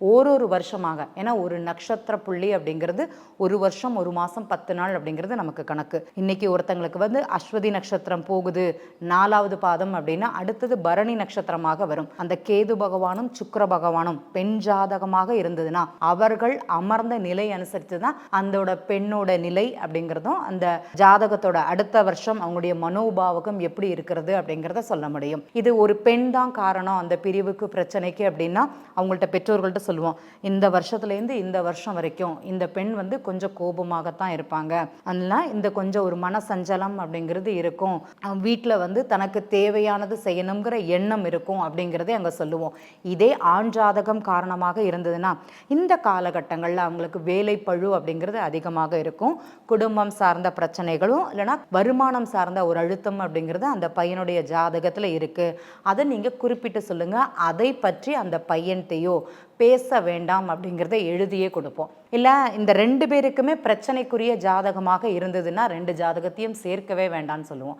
ஒரு ஒரு வருஷமாக. ஏன்னா ஒரு நட்சத்திர புள்ளி அப்படிங்கிறது ஒரு வருஷம் ஒரு மாதம் பத்து நாள் அப்படிங்கிறது நமக்கு கணக்கு. இன்னைக்கு ஒருத்தங்களுக்கு வந்து அஸ்வதி நட்சத்திரம் போகுது நாலாவது பாதம் அப்படின்னா அடுத்தது பரணி நட்சத்திரமாக வரும். அந்த கேது பகவானும் சுக்கர பகவானும் பெண் ஜாதகமாக இருந்ததுன்னா அவர்கள் அமர்ந்த நிலை அனுசரித்து தான் அந்தோட பெண்ணோட நிலை அப்படிங்கிறதும் அந்த ஜாதகத்தோட அடுத்த வருஷம் அவங்களுடைய மனோபாவகம் எப்படி இருக்கிறது அப்படிங்கிறத சொல்ல முடியும். இது ஒரு பெண் தான் காரணம் அந்த பிரிவுக்கு பிரச்சனைக்கு அப்படின்னா அவங்கள்ட்ட பெற்றோர்கள்ட்ட சொல்லுவோம் இந்த வருஷத்துலேருந்து இந்த வருஷம் வரைக்கும் இந்த பெண் வந்து கொஞ்சம் கோபமாகத்தான் இருப்பாங்க. அதனால் இந்த கொஞ்சம் ஒரு மனசஞ்சலம் அப்படிங்கிறது இருக்கும். வீட்டில் வந்து தனக்கு தேவையானது செய்யணுங்கிற எண்ணம் இருக்கும் அப்படிங்கிறதே அங்கே சொல்லுவோம். இதே ஆண் ஜாதகம் காரணமாக இருந்ததுன்னா இந்த காலகட்டங்களில் அவங்களுக்கு வேலை பழு அப்படிங்கிறது அதிகமாக இருக்கும். குடும்பம் சார்ந்த பிரச்சனைகளும் இல்லைனா வருமானம் சார்ந்த ஒரு அழுத்தம் அப்படிங்கிறது அந்த பையனுடைய ஜாதகத்தில் இருக்குது அதை நீங்கள் குறிப்பிட்டு சொல்லுங்கள் அதை பற்றி அந்த பையன்கிட்டையோ பேச வேண்டாம் அப்படிங்கிறத எழுதியே கொடுப்போம். இல்லை இந்த ரெண்டு பேருக்குமே பிரச்சனைக்குரிய ஜாதகமாக இருந்ததுன்னா ரெண்டு ஜாதகத்தையும் சேர்க்கவே வேண்டாம்னு சொல்லுவோம்.